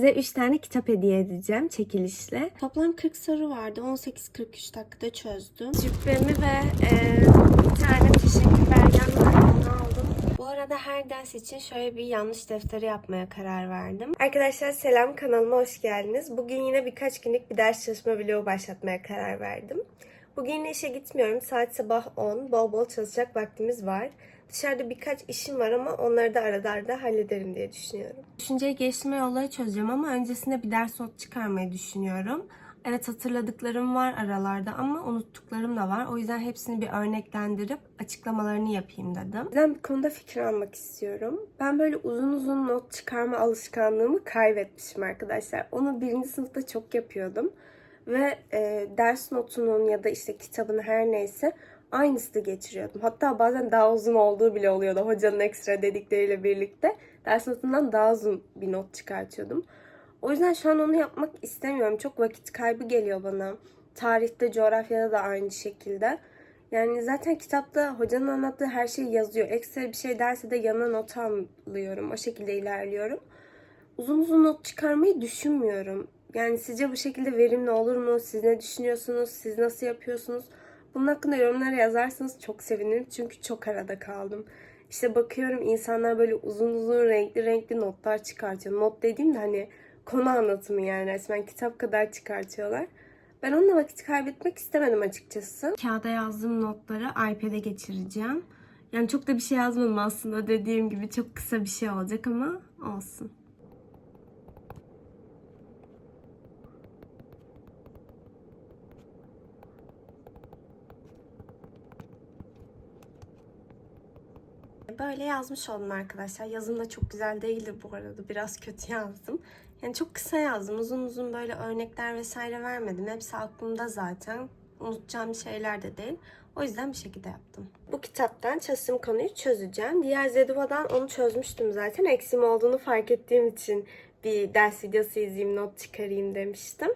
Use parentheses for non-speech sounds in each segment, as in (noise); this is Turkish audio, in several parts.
Size 3 tane kitap hediye edeceğim çekilişle. Toplam 40 soru vardı. 18-43 dakikada çözdüm. Cübbemi ve e, bir tane teşekkür belgem aldım. Bu arada her ders için şöyle bir yanlış defteri yapmaya karar verdim. Arkadaşlar selam kanalıma hoş geldiniz. Bugün yine birkaç günlük bir ders çalışma vlogu başlatmaya karar verdim. Bugün işe gitmiyorum. Saat sabah 10. Bol bol çalışacak vaktimiz var. Dışarıda birkaç işim var ama onları da arada arada hallederim diye düşünüyorum. Düşünceyi geliştirme yolları çözeceğim ama öncesinde bir ders not çıkarmayı düşünüyorum. Evet hatırladıklarım var aralarda ama unuttuklarım da var. O yüzden hepsini bir örneklendirip açıklamalarını yapayım dedim. Ben bir konuda fikir almak istiyorum. Ben böyle uzun uzun not çıkarma alışkanlığımı kaybetmişim arkadaşlar. Onu birinci sınıfta çok yapıyordum. Ve e, ders notunun ya da işte kitabın her neyse aynısını geçiriyordum. Hatta bazen daha uzun olduğu bile oluyordu hocanın ekstra dedikleriyle birlikte. Ders notundan daha uzun bir not çıkartıyordum. O yüzden şu an onu yapmak istemiyorum. Çok vakit kaybı geliyor bana. Tarihte, coğrafyada da aynı şekilde. Yani zaten kitapta hocanın anlattığı her şey yazıyor. Ekstra bir şey derse de yanına not alıyorum. O şekilde ilerliyorum. Uzun uzun not çıkarmayı düşünmüyorum. Yani sizce bu şekilde verimli olur mu? Siz ne düşünüyorsunuz? Siz nasıl yapıyorsunuz? Bunun hakkında yorumlara yazarsanız çok sevinirim. Çünkü çok arada kaldım. İşte bakıyorum insanlar böyle uzun uzun renkli renkli notlar çıkartıyor. Not dediğim de hani konu anlatımı yani resmen kitap kadar çıkartıyorlar. Ben onunla vakit kaybetmek istemedim açıkçası. Kağıda yazdığım notları iPad'e geçireceğim. Yani çok da bir şey yazmadım aslında dediğim gibi çok kısa bir şey olacak ama olsun. Böyle yazmış oldum arkadaşlar. Yazım da çok güzel değildir bu arada. Biraz kötü yazdım. Yani çok kısa yazdım. Uzun uzun böyle örnekler vesaire vermedim. Hepsi aklımda zaten. Unutacağım şeyler de değil. O yüzden bir şekilde yaptım. Bu kitaptan çalıştığım konuyu çözeceğim. Diğer Zeduva'dan onu çözmüştüm zaten. Eksiğim olduğunu fark ettiğim için bir ders videosu izleyeyim, not çıkarayım demiştim.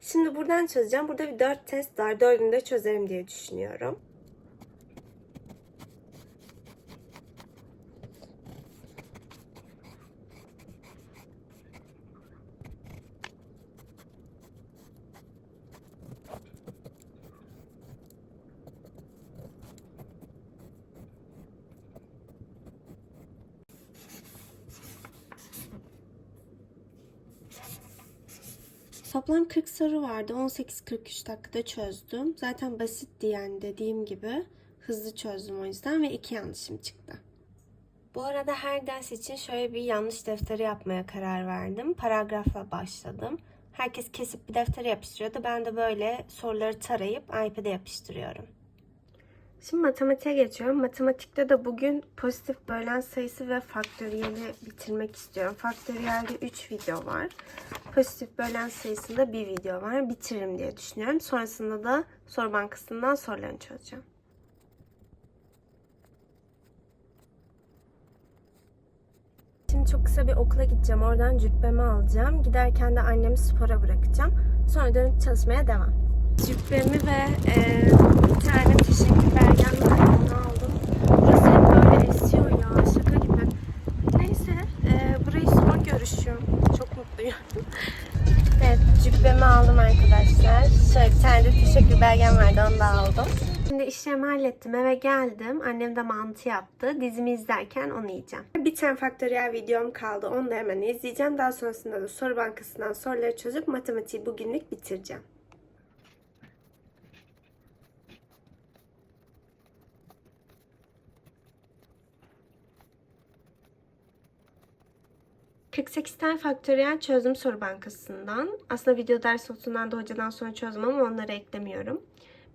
Şimdi buradan çözeceğim. Burada bir dört test var. Dördünü de çözerim diye düşünüyorum. Toplam 40 soru vardı. 18-43 dakikada çözdüm. Zaten basitti yani dediğim gibi. Hızlı çözdüm o yüzden ve iki yanlışım çıktı. Bu arada her ders için şöyle bir yanlış defteri yapmaya karar verdim. Paragrafla başladım. Herkes kesip bir deftere yapıştırıyordu. Ben de böyle soruları tarayıp iPad'e yapıştırıyorum. Şimdi matematiğe geçiyorum. Matematikte de bugün pozitif bölen sayısı ve faktöriyeli bitirmek istiyorum. Faktöriyelde 3 video var. Pozitif bölen sayısında bir video var. Bitiririm diye düşünüyorum. Sonrasında da soru bankasından sorularını çözeceğim. Şimdi çok kısa bir okula gideceğim. Oradan cübbemi alacağım. Giderken de annemi spora bırakacağım. Sonra dönüp çalışmaya devam. Cübbemi ve e, bir tane teşekkür belgem var. Onu aldım. Burası hep böyle esiyor ya. Şaka gibi. Neyse. E, burayı son görüşüm. Çok mutluyum. (laughs) evet. Cübbemi aldım arkadaşlar. Şöyle bir tane de teşekkür belgem vardı. Onu da aldım. Şimdi işlerimi hallettim. Eve geldim. Annem de mantı yaptı. Dizimi izlerken onu yiyeceğim. Bir tane faktöriyel videom kaldı. Onu da hemen izleyeceğim. Daha sonrasında da soru bankasından soruları çözüp matematiği bugünlük bitireceğim. ...48 tane faktöriyel çözdüm soru bankasından. Aslında video ders notundan da hocadan sonra çözdüm ama onları eklemiyorum.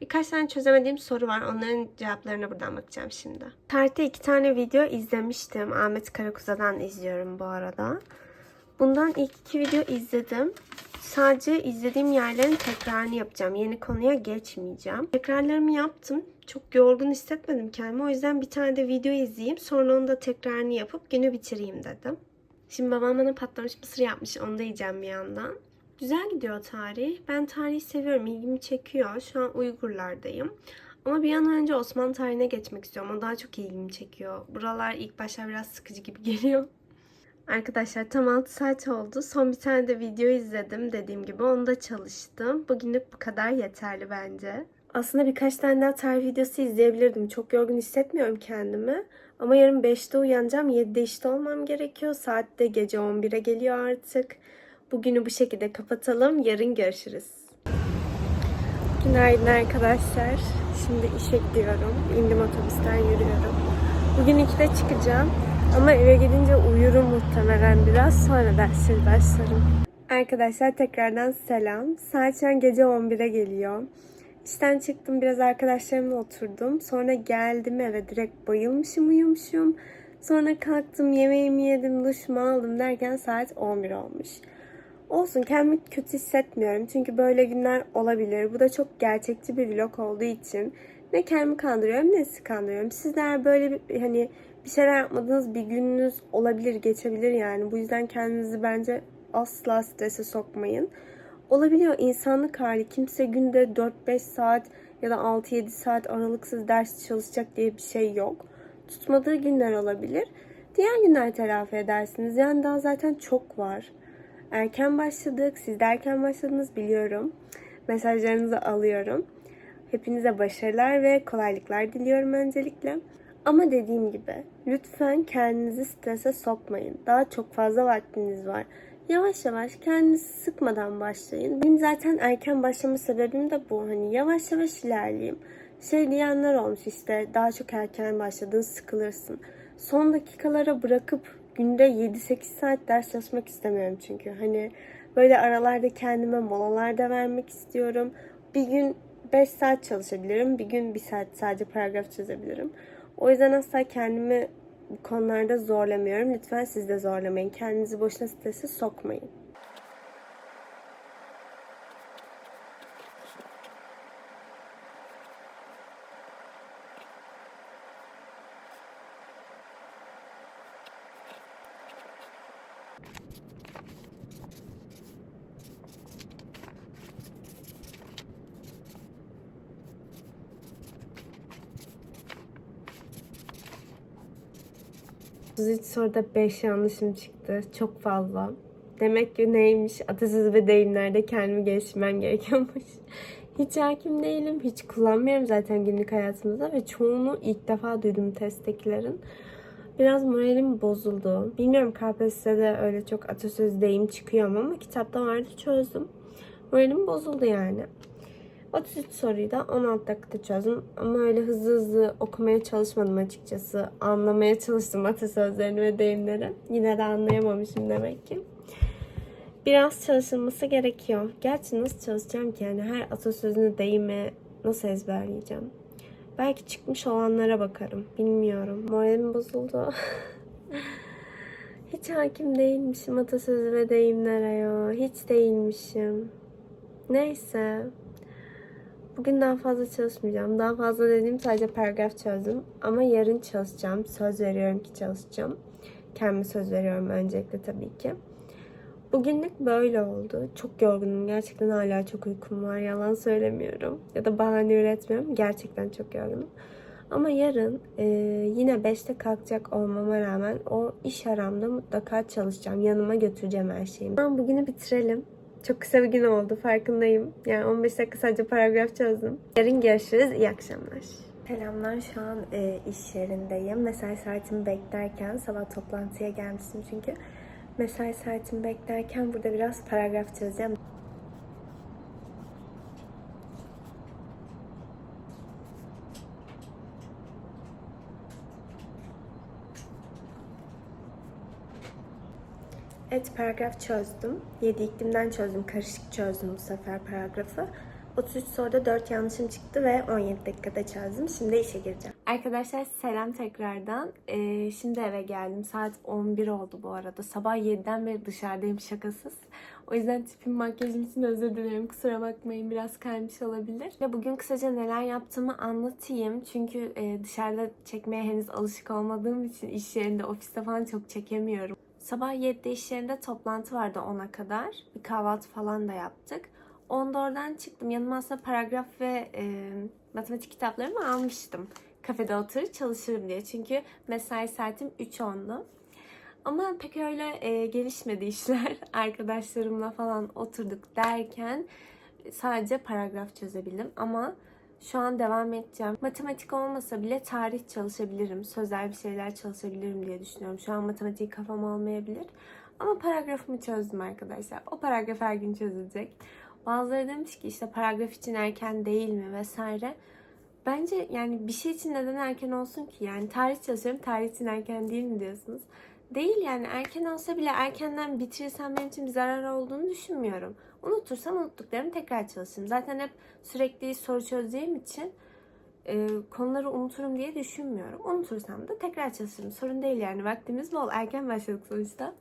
Birkaç tane çözemediğim soru var. Onların cevaplarına buradan bakacağım şimdi. Tarihte iki tane video izlemiştim. Ahmet Karakuza'dan izliyorum bu arada. Bundan ilk iki video izledim. Sadece izlediğim yerlerin tekrarını yapacağım. Yeni konuya geçmeyeceğim. Tekrarlarımı yaptım. Çok yorgun hissetmedim kendimi. O yüzden bir tane de video izleyeyim. Sonra onu da tekrarını yapıp günü bitireyim dedim. Şimdi babam bana patlamış mısır yapmış. Onu da yiyeceğim bir yandan. Güzel gidiyor tarih. Ben tarihi seviyorum. ilgimi çekiyor. Şu an Uygurlardayım. Ama bir an önce Osmanlı tarihine geçmek istiyorum. O daha çok ilgimi çekiyor. Buralar ilk başta biraz sıkıcı gibi (laughs) geliyor. Arkadaşlar tam 6 saat oldu. Son bir tane de video izledim dediğim gibi. Onu da çalıştım. Bugünlük bu kadar yeterli bence. Aslında birkaç tane daha tarih videosu izleyebilirdim. Çok yorgun hissetmiyorum kendimi. Ama yarın 5'te uyanacağım. 7'de işte olmam gerekiyor. Saat de gece 11'e geliyor artık. Bugünü bu şekilde kapatalım. Yarın görüşürüz. Günaydın arkadaşlar. Şimdi işe gidiyorum. İndim otobüsten yürüyorum. Bugün 2'de çıkacağım. Ama eve gidince uyurum muhtemelen biraz. Sonra dersleri başlarım. Arkadaşlar tekrardan selam. Saat şu an gece 11'e geliyor. İşten çıktım biraz arkadaşlarımla oturdum. Sonra geldim eve direkt bayılmışım uyumuşum. Sonra kalktım yemeğimi yedim duşumu aldım derken saat 11 olmuş. Olsun kendimi kötü hissetmiyorum. Çünkü böyle günler olabilir. Bu da çok gerçekçi bir vlog olduğu için ne kendimi kandırıyorum ne sizi kandırıyorum. Sizler böyle bir, hani bir şeyler yapmadığınız bir gününüz olabilir, geçebilir yani. Bu yüzden kendinizi bence asla strese sokmayın. Olabiliyor insanlık hali. Kimse günde 4-5 saat ya da 6-7 saat aralıksız ders çalışacak diye bir şey yok. Tutmadığı günler olabilir. Diğer günler telafi edersiniz. Yani daha zaten çok var. Erken başladık. Siz de erken başladınız biliyorum. Mesajlarınızı alıyorum. Hepinize başarılar ve kolaylıklar diliyorum öncelikle. Ama dediğim gibi lütfen kendinizi strese sokmayın. Daha çok fazla vaktiniz var. Yavaş yavaş kendinizi sıkmadan başlayın. Benim zaten erken başlama sebebim de bu. Hani yavaş yavaş ilerleyeyim. Şey diyenler olmuş işte daha çok erken başladın sıkılırsın. Son dakikalara bırakıp günde 7-8 saat ders çalışmak istemiyorum çünkü. Hani böyle aralarda kendime molalar da vermek istiyorum. Bir gün 5 saat çalışabilirim. Bir gün 1 saat sadece paragraf çözebilirim. O yüzden asla kendimi konularda zorlamıyorum. Lütfen siz de zorlamayın. Kendinizi boşuna strese sokmayın. Hiç soruda 5 yanlışım çıktı. Çok fazla. Demek ki neymiş? Atasözü ve deyimlerde kendimi geliştirmem gerekiyormuş. (laughs) Hiç hakim değilim. Hiç kullanmıyorum zaten günlük hayatımızda ve çoğunu ilk defa duydum testtekilerin. Biraz moralim bozuldu. Bilmiyorum KPSS'de öyle çok atasöz deyim çıkıyor ama kitapta vardı çözdüm. Moralim bozuldu yani. 33 soruyu da 16 dakikada çözdüm. Ama öyle hızlı hızlı okumaya çalışmadım açıkçası. Anlamaya çalıştım atasözlerini ve deyimleri. Yine de anlayamamışım demek ki. Biraz çalışılması gerekiyor. Gerçi nasıl çalışacağım ki? Yani her atasözünü deyimi nasıl ezberleyeceğim? Belki çıkmış olanlara bakarım. Bilmiyorum. Moralim bozuldu. (laughs) Hiç hakim değilmişim atasözü ve deyimlere ya. Hiç değilmişim. Neyse. Bugün daha fazla çalışmayacağım. Daha fazla dediğim sadece paragraf çözdüm. Ama yarın çalışacağım. Söz veriyorum ki çalışacağım. Kendime söz veriyorum öncelikle tabii ki. Bugünlük böyle oldu. Çok yorgunum. Gerçekten hala çok uykum var. Yalan söylemiyorum. Ya da bahane üretmiyorum. Gerçekten çok yorgunum. Ama yarın e, yine 5'te kalkacak olmama rağmen o iş aramda mutlaka çalışacağım. Yanıma götüreceğim her şeyimi. Tamam bugünü bitirelim. Çok kısa bir gün oldu farkındayım. Yani 15 dakika sadece paragraf çözdüm. Yarın görüşürüz. İyi akşamlar. Selamlar. Şu an e, iş yerindeyim. Mesai saatimi beklerken sabah toplantıya gelmiştim çünkü. Mesai saatimi beklerken burada biraz paragraf çözeceğim. Evet paragraf çözdüm. 7 iklimden çözdüm. Karışık çözdüm bu sefer paragrafı. 33 soruda 4 yanlışım çıktı ve 17 dakikada çözdüm. Şimdi işe gireceğim. Arkadaşlar selam tekrardan. Ee, şimdi eve geldim. Saat 11 oldu bu arada. Sabah 7'den beri dışarıdayım şakasız. O yüzden tipim makyajım için özür dilerim. Kusura bakmayın biraz kaymış olabilir. Ve bugün kısaca neler yaptığımı anlatayım. Çünkü e, dışarıda çekmeye henüz alışık olmadığım için iş yerinde, ofiste falan çok çekemiyorum. Sabah 7'de iş yerinde toplantı vardı 10'a kadar. Bir kahvaltı falan da yaptık. Onda oradan çıktım. Yanıma aslında paragraf ve e, matematik kitaplarımı almıştım. Kafede oturup çalışırım diye. Çünkü mesai saatim 3.10'du. Ama pek öyle e, gelişmedi işler. (laughs) Arkadaşlarımla falan oturduk derken sadece paragraf çözebildim. Ama şu an devam edeceğim. Matematik olmasa bile tarih çalışabilirim. Sözel bir şeyler çalışabilirim diye düşünüyorum. Şu an matematik kafam almayabilir. Ama paragrafımı çözdüm arkadaşlar. O paragraf her gün çözülecek. Bazıları demiş ki işte paragraf için erken değil mi vesaire. Bence yani bir şey için neden erken olsun ki? Yani tarih çalışıyorum, tarih için erken değil mi diyorsunuz? Değil yani erken olsa bile erkenden bitirirsem benim için bir zarar olduğunu düşünmüyorum. Unutursam unuttuklarımı tekrar çalışırım. Zaten hep sürekli soru çözdüğüm için e, konuları unuturum diye düşünmüyorum. Unutursam da tekrar çalışırım. Sorun değil yani vaktimiz bol. Erken başladık sonuçta.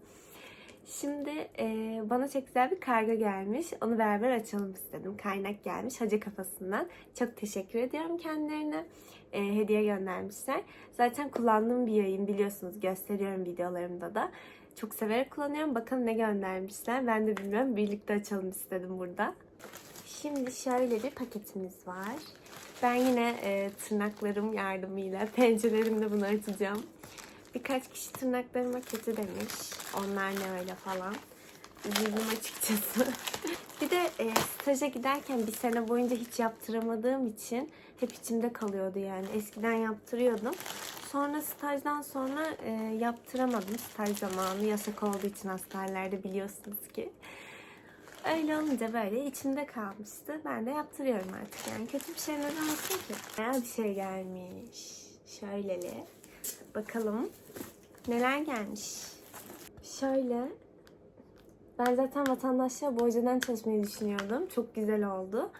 Şimdi e, bana çok güzel bir kargo gelmiş. Onu beraber açalım istedim. Kaynak gelmiş hacı kafasından. Çok teşekkür ediyorum kendilerine. E, hediye göndermişler. Zaten kullandığım bir yayın biliyorsunuz. Gösteriyorum videolarımda da. Çok severek kullanıyorum. Bakalım ne göndermişler. Ben de bilmiyorum. Birlikte açalım istedim burada. Şimdi şöyle bir paketimiz var. Ben yine e, tırnaklarım yardımıyla (laughs) pençelerimle bunu açacağım. Birkaç kişi tırnaklarıma kötü demiş. Onlar ne öyle falan. Üzüldüm açıkçası. (laughs) bir de e, staja giderken bir sene boyunca hiç yaptıramadığım için hep içimde kalıyordu yani. Eskiden yaptırıyordum. Sonra stajdan sonra e, yaptıramadım. Staj zamanı yasak olduğu için hastanelerde biliyorsunuz ki. Öyle olunca böyle içimde kalmıştı. Ben de yaptırıyorum artık yani. Kötü bir şey neden olsun ki? Bayağı bir şey gelmiş. Şöyleli. Bakalım neler gelmiş. Şöyle. Ben zaten vatandaşlığa önceden çalışmayı düşünüyordum. Çok güzel oldu.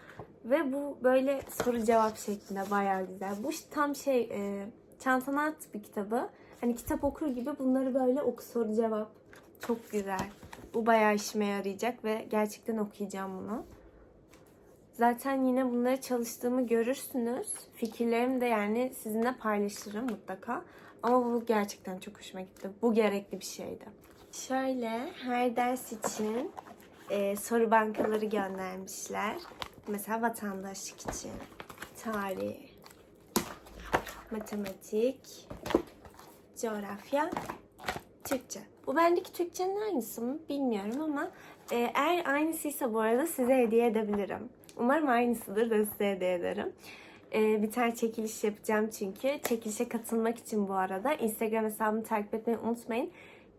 Ve bu böyle soru cevap şeklinde bayağı güzel. Bu tam şey e, çantana bir kitabı. Hani kitap okur gibi bunları böyle oku soru cevap. Çok güzel. Bu bayağı işime yarayacak ve gerçekten okuyacağım bunu. Zaten yine bunları çalıştığımı görürsünüz. Fikirlerimi de yani sizinle paylaşırım mutlaka. Ama bu gerçekten çok hoşuma gitti. Bu gerekli bir şeydi. Şöyle her ders için e, soru bankaları göndermişler. Mesela vatandaşlık için, tarih, matematik, coğrafya, Türkçe. Bu bendeki Türkçenin aynısı mı bilmiyorum ama e, eğer aynısıysa bu arada size hediye edebilirim. Umarım aynısıdır da size hediye ederim. E, bir tane çekiliş yapacağım çünkü. Çekilişe katılmak için bu arada Instagram hesabımı takip etmeyi unutmayın.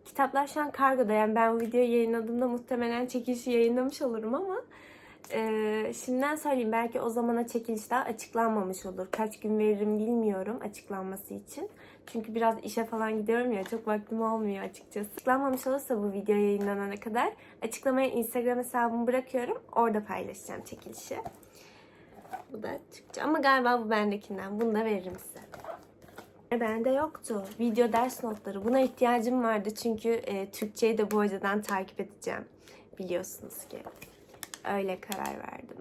Kitaplar şu an kargoda yani ben bu videoyu yayınladığımda muhtemelen çekilişi yayınlamış olurum ama e, şimdiden söyleyeyim belki o zamana çekiliş daha açıklanmamış olur. Kaç gün veririm bilmiyorum açıklanması için. Çünkü biraz işe falan gidiyorum ya çok vaktim olmuyor açıkçası. Açıklanmamış olursa bu video yayınlanana kadar açıklamaya Instagram hesabımı bırakıyorum. Orada paylaşacağım çekilişi. Bu da Türkçe ama galiba bu bendekinden. Bunu da veririm size. E, Bende yoktu. Video ders notları. Buna ihtiyacım vardı çünkü e, Türkçeyi de bu hocadan takip edeceğim. Biliyorsunuz ki. Öyle karar verdim.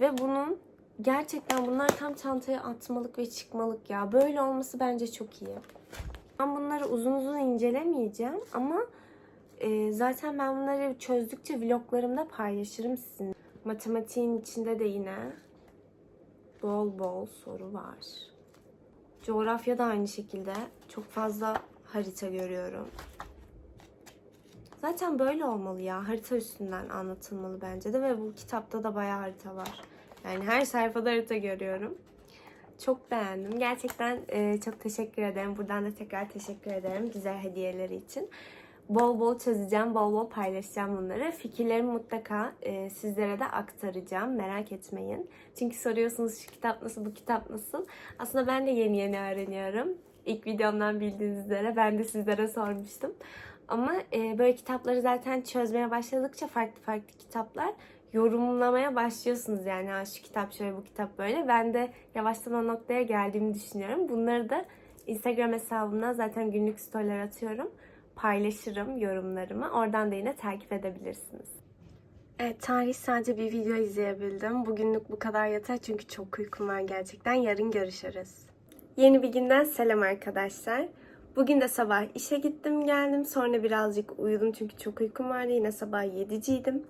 Ve bunun gerçekten bunlar tam çantaya atmalık ve çıkmalık ya. Böyle olması bence çok iyi. Ben bunları uzun uzun incelemeyeceğim ama e, zaten ben bunları çözdükçe vloglarımda paylaşırım sizin. Matematiğin içinde de yine bol bol soru var. Coğrafya da aynı şekilde. Çok fazla harita görüyorum. Zaten böyle olmalı ya. Harita üstünden anlatılmalı bence de ve bu kitapta da bayağı harita var. Yani her sayfada harita görüyorum. Çok beğendim. Gerçekten e, çok teşekkür ederim. Buradan da tekrar teşekkür ederim güzel hediyeleri için. Bol bol çözeceğim, bol bol paylaşacağım bunları. Fikirlerimi mutlaka e, sizlere de aktaracağım. Merak etmeyin. Çünkü soruyorsunuz şu kitap nasıl, bu kitap nasıl. Aslında ben de yeni yeni öğreniyorum. İlk videomdan bildiğiniz üzere ben de sizlere sormuştum. Ama e, böyle kitapları zaten çözmeye başladıkça farklı farklı kitaplar yorumlamaya başlıyorsunuz yani ha, şu kitap şöyle bu kitap böyle. Ben de yavaştan o noktaya geldiğimi düşünüyorum. Bunları da Instagram hesabımdan zaten günlük storyler atıyorum. Paylaşırım yorumlarımı. Oradan da yine takip edebilirsiniz. Evet, tarih sadece bir video izleyebildim. Bugünlük bu kadar yeter çünkü çok uykum var gerçekten. Yarın görüşürüz. Yeni bir günden selam arkadaşlar. Bugün de sabah işe gittim geldim. Sonra birazcık uyudum çünkü çok uykum vardı. Yine sabah 7'ciydim.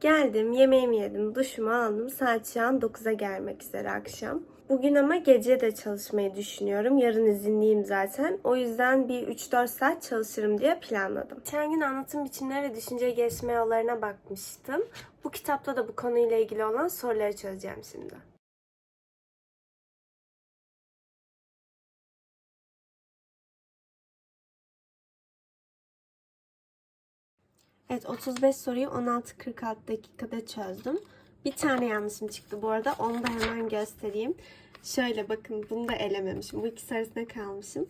Geldim, yemeğimi yedim, duşumu aldım. Saat şu an 9'a gelmek üzere akşam. Bugün ama gece de çalışmayı düşünüyorum. Yarın izinliyim zaten. O yüzden bir 3-4 saat çalışırım diye planladım. Geçen gün anlatım biçimleri ve düşünce gelişme yollarına bakmıştım. Bu kitapta da bu konuyla ilgili olan soruları çözeceğim şimdi. Evet 35 soruyu 16-46 dakikada çözdüm. Bir tane yanlışım çıktı bu arada. Onu da hemen göstereyim. Şöyle bakın bunu da elememişim. Bu ikisi arasında kalmışım.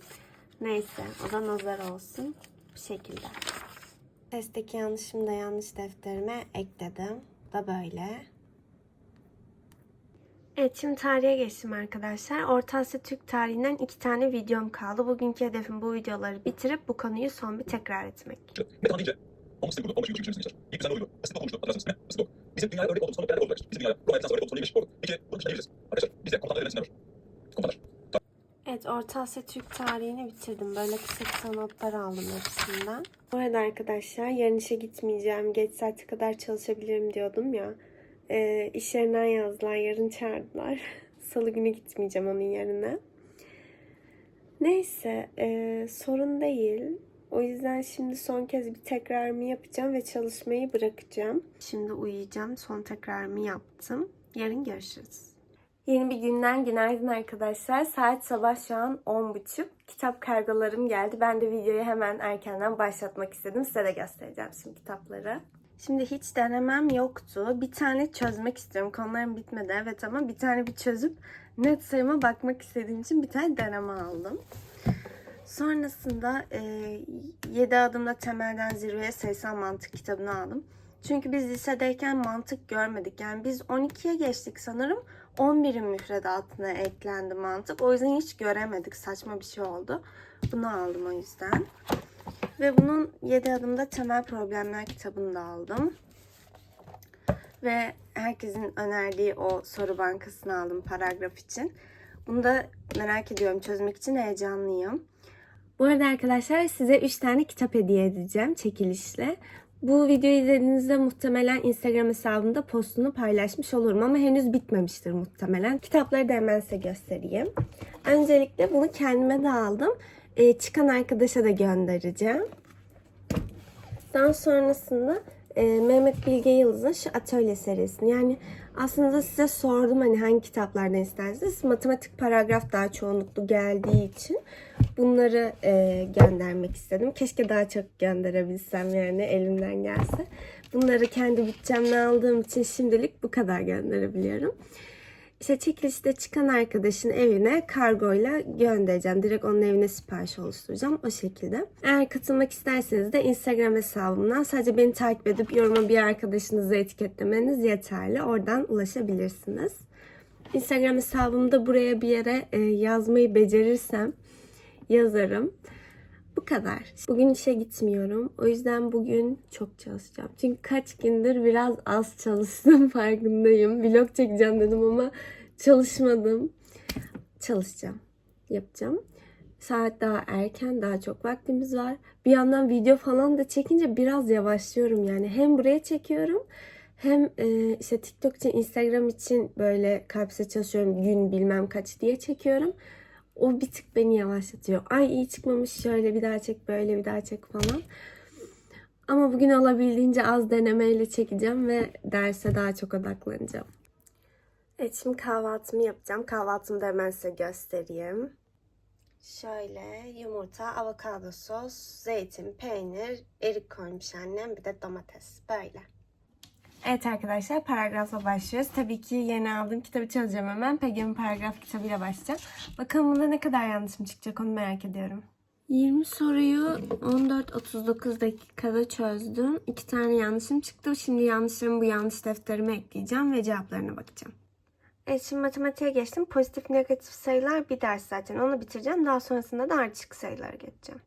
Neyse o da nazar olsun. Bu şekilde. Testteki yanlışımı da yanlış defterime ekledim. Da böyle. Evet şimdi tarihe geçtim arkadaşlar. Orta Asya Türk tarihinden iki tane videom kaldı. Bugünkü hedefim bu videoları bitirip bu konuyu son bir tekrar etmek. 10 sene kurdu, 15 yıl geçirmişsin gençler. İlk sene oluyor. Basit konuştu, hatırlarsınız değil mi? Basit o. Bizim dünyaya örnek olduğumuz konu değerli oldular. Bizim dünyaya Roma Efsansı örnek olduğumuz? Doğru. Peki, bunun dışında diyebiliriz. Arkadaşlar, bize komutanlar öğrensinler. Komutanlar. Evet, Orta Asya Türk tarihini bitirdim. Böyle kısa kısa notlar aldım hepsinden. Bu arada arkadaşlar yarın işe gitmeyeceğim. Geç saate kadar çalışabilirim diyordum ya. Ee, iş yerinden yazdılar. Yarın çağırdılar. (laughs) Salı günü gitmeyeceğim onun yerine. Neyse e, sorun değil. O yüzden şimdi son kez bir tekrarımı yapacağım ve çalışmayı bırakacağım. Şimdi uyuyacağım. Son tekrarımı yaptım. Yarın görüşürüz. Yeni bir günden günaydın arkadaşlar. Saat sabah şu an 10.30. Kitap kargolarım geldi. Ben de videoyu hemen erkenden başlatmak istedim. Size de göstereceğim şimdi kitapları. Şimdi hiç denemem yoktu. Bir tane çözmek istiyorum. Konularım bitmedi evet ama bir tane bir çözüp net sayıma bakmak istediğim için bir tane deneme aldım. Sonrasında e, 7 adımla temelden zirveye sayısal mantık kitabını aldım. Çünkü biz lisedeyken mantık görmedik. Yani biz 12'ye geçtik sanırım. 11'in müfredatına eklendi mantık. O yüzden hiç göremedik. Saçma bir şey oldu. Bunu aldım o yüzden. Ve bunun 7 adımda temel problemler kitabını da aldım. Ve herkesin önerdiği o soru bankasını aldım paragraf için. Bunu da merak ediyorum çözmek için heyecanlıyım. Bu arada arkadaşlar size 3 tane kitap hediye edeceğim çekilişle. Bu videoyu izlediğinizde muhtemelen Instagram hesabımda postunu paylaşmış olurum ama henüz bitmemiştir muhtemelen. Kitapları da hemen size göstereyim. Öncelikle bunu kendime de aldım. Ee, çıkan arkadaşa da göndereceğim. Daha sonrasında e, Mehmet Bilge Yıldız'ın şu atölye serisini yani aslında size sordum hani hangi kitaplardan istersiniz. Matematik paragraf daha çoğunluklu geldiği için bunları e, göndermek istedim. Keşke daha çok gönderebilsem yani elimden gelse. Bunları kendi bütçemle aldığım için şimdilik bu kadar gönderebiliyorum. İşte çekilişte çıkan arkadaşın evine kargoyla göndereceğim. Direkt onun evine sipariş oluşturacağım o şekilde. Eğer katılmak isterseniz de Instagram hesabımdan sadece beni takip edip yoruma bir arkadaşınızı etiketlemeniz yeterli. Oradan ulaşabilirsiniz. Instagram hesabımda buraya bir yere e, yazmayı becerirsem yazarım. Bu kadar. Bugün işe gitmiyorum. O yüzden bugün çok çalışacağım. Çünkü kaç gündür biraz az çalıştım (laughs) farkındayım. Vlog çekeceğim dedim ama çalışmadım. Çalışacağım. Yapacağım. Saat daha erken, daha çok vaktimiz var. Bir yandan video falan da çekince biraz yavaşlıyorum yani. Hem buraya çekiyorum hem e, işte TikTok için, Instagram için böyle kalpse çalışıyorum. Gün bilmem kaç diye çekiyorum. O bir tık beni yavaşlatıyor. Ay iyi çıkmamış şöyle bir daha çek böyle bir daha çek falan. Ama bugün olabildiğince az denemeyle çekeceğim ve derse daha çok odaklanacağım. Evet şimdi kahvaltımı yapacağım. Kahvaltımı da hemen size göstereyim. Şöyle yumurta, avokado sos, zeytin, peynir, erik koymuş annem bir de domates. Böyle. Evet arkadaşlar paragrafla başlıyoruz. Tabii ki yeni aldığım kitabı çözeceğim hemen. Pegin'in paragraf kitabıyla başlayacağım. Bakalım bunda ne kadar yanlışım çıkacak onu merak ediyorum. 20 soruyu 14-39 dakikada çözdüm. İki tane yanlışım çıktı. Şimdi yanlışlarımı bu yanlış defterime ekleyeceğim ve cevaplarına bakacağım. Evet şimdi matematiğe geçtim. Pozitif negatif sayılar bir ders zaten. Onu bitireceğim. Daha sonrasında da ardışık sayılara geçeceğim.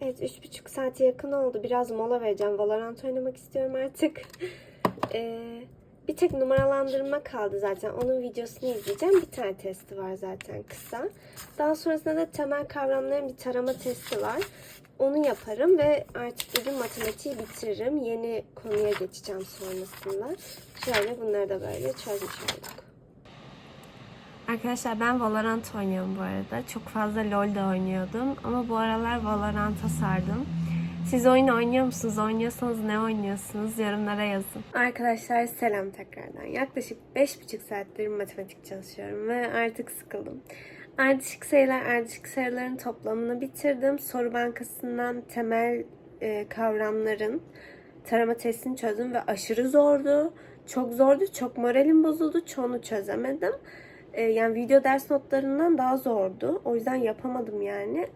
Evet, üç buçuk saate yakın oldu. Biraz mola vereceğim. Valorant oynamak istiyorum artık. (laughs) Ee, bir tek numaralandırma kaldı zaten. Onun videosunu izleyeceğim. Bir tane testi var zaten kısa. Daha sonrasında da temel kavramların bir tarama testi var. Onu yaparım ve artık bugün matematiği bitiririm. Yeni konuya geçeceğim sonrasında. Şöyle bunları da böyle çözmüş olduk. Arkadaşlar ben Valorant oynuyorum bu arada. Çok fazla LoL de oynuyordum ama bu aralar Valorant'a sardım. Siz oyun oynuyor musunuz? Oynuyorsanız ne oynuyorsunuz? Yorumlara yazın. Arkadaşlar selam tekrardan. Yaklaşık 5,5 saattir matematik çalışıyorum ve artık sıkıldım. Ardışık sayılar, ardışık sayıların toplamını bitirdim. Soru bankasından temel e, kavramların tarama testini çözdüm ve aşırı zordu. Çok zordu, çok moralim bozuldu. Çoğunu çözemedim. E, yani video ders notlarından daha zordu. O yüzden yapamadım yani.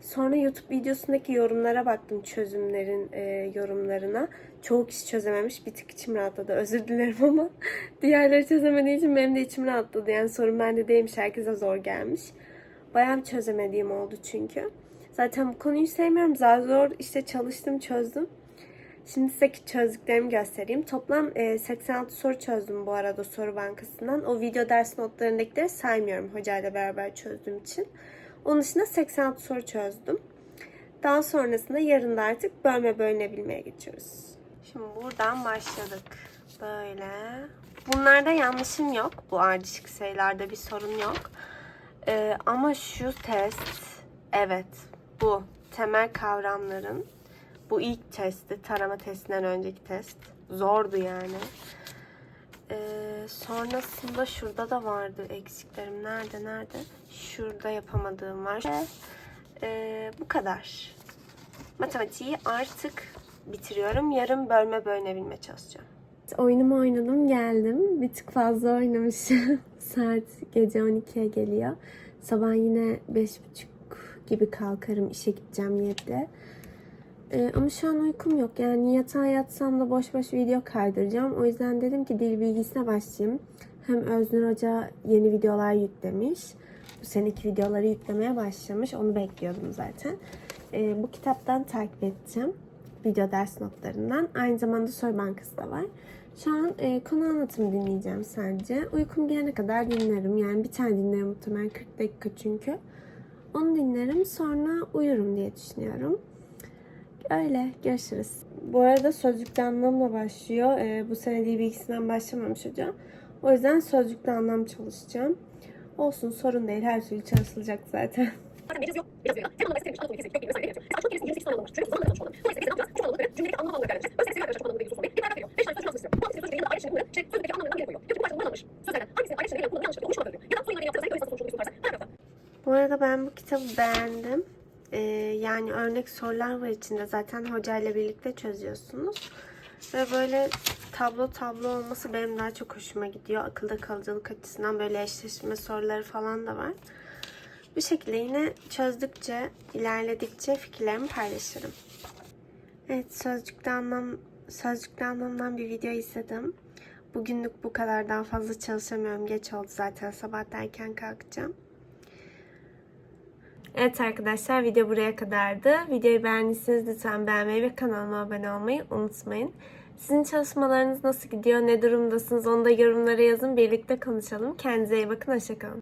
Sonra YouTube videosundaki yorumlara baktım çözümlerin e, yorumlarına. Çoğu kişi çözememiş. Bir tık içim rahatladı. Özür dilerim (laughs) ama diğerleri çözemediği için benim de içim rahatladı. Yani sorun bende değilmiş. Herkese zor gelmiş. Bayağı bir çözemediğim oldu çünkü. Zaten bu konuyu sevmiyorum. Zar zor işte çalıştım çözdüm. Şimdi size çözdüklerimi göstereyim. Toplam e, 86 soru çözdüm bu arada soru bankasından. O video ders notlarındakileri saymıyorum hocayla beraber çözdüğüm için. Onun dışında 86 soru çözdüm. Daha sonrasında yarın da artık bölme bölünebilmeye geçiyoruz. Şimdi buradan başladık. Böyle. Bunlarda yanlışım yok. Bu ardışık sayılarda bir sorun yok. Ee, ama şu test, evet bu temel kavramların bu ilk testti, tarama testinden önceki test. Zordu yani. Ee, sonrasında şurada da vardı eksiklerim. Nerede, nerede? Şurada yapamadığım var. Ee, bu kadar. Matematiği artık bitiriyorum. Yarın bölme bölünebilme çalışacağım. Oyunumu oynadım geldim. Bir tık fazla oynamışım. (laughs) Saat gece 12'ye geliyor. Sabah yine 5.30 gibi kalkarım. işe gideceğim 7'de. Ee, ama şu an uykum yok. Yani yatağa yatsam da boş boş video kaydıracağım. O yüzden dedim ki dil bilgisine başlayayım. Hem Öznur Hoca yeni videolar yüklemiş. Bu seneki videoları yüklemeye başlamış. Onu bekliyordum zaten. Ee, bu kitaptan takip edeceğim. Video ders notlarından. Aynı zamanda soru bankası da var. Şu an e, konu anlatımı dinleyeceğim sadece. Uykum gelene kadar dinlerim. Yani bir tane dinlerim muhtemelen 40 dakika çünkü. Onu dinlerim sonra uyurum diye düşünüyorum. Öyle görüşürüz. Bu arada sözlükte anlamla başlıyor. Ee, bu sene dil bilgisinden başlamamış hocam. O yüzden sözlükte anlam çalışacağım. Olsun sorun değil. Her türlü çalışılacak zaten. Zaten mecaz yok. Biraz yok. Hem anlamda sistem anlamda kök gibi vesaire yapıyor. Mesela çok gerisi 28 tane anlamı Çünkü zamanla konuşmalı. Dolayısıyla biz ne yapacağız? Çok anlamlı böyle cümledeki anlamı anlamı karar vereceğiz. Öyleyse seviyor arkadaşlar çok anlamlı değil sormayı. Bir paragraf veriyor. Beş tane söz yazmak istiyorum. Bu altı sözcüğün ayrı şekilde şey sözlükteki anlamlarından geri koyuyor. Diyor ki bu başta yanlış. Sözlerden hangisinin ayrı şekilde kullanımı yanlış konuşmadan veriyor. Ya da bu yayınları yaptığınızda öyleyse sonuç oluyorsun tarzı. Paragrafta. Bu arada ben bu kitabı beğendim. Ee, yani örnek sorular var içinde. Zaten hocayla birlikte çözüyorsunuz. Ve böyle tablo tablo olması benim daha çok hoşuma gidiyor. Akılda kalıcılık açısından böyle eşleşme soruları falan da var. Bu şekilde yine çözdükçe, ilerledikçe fikirlerimi paylaşırım. Evet, sözcükte anlam sözcükte anlamdan bir video izledim. Bugünlük bu kadar daha fazla çalışamıyorum. Geç oldu zaten. Sabah erken kalkacağım. Evet arkadaşlar video buraya kadardı. Videoyu beğendiyseniz lütfen beğenmeyi ve kanalıma abone olmayı unutmayın. Sizin çalışmalarınız nasıl gidiyor? Ne durumdasınız? Onu da yorumlara yazın. Birlikte konuşalım. Kendinize iyi bakın. Hoşçakalın.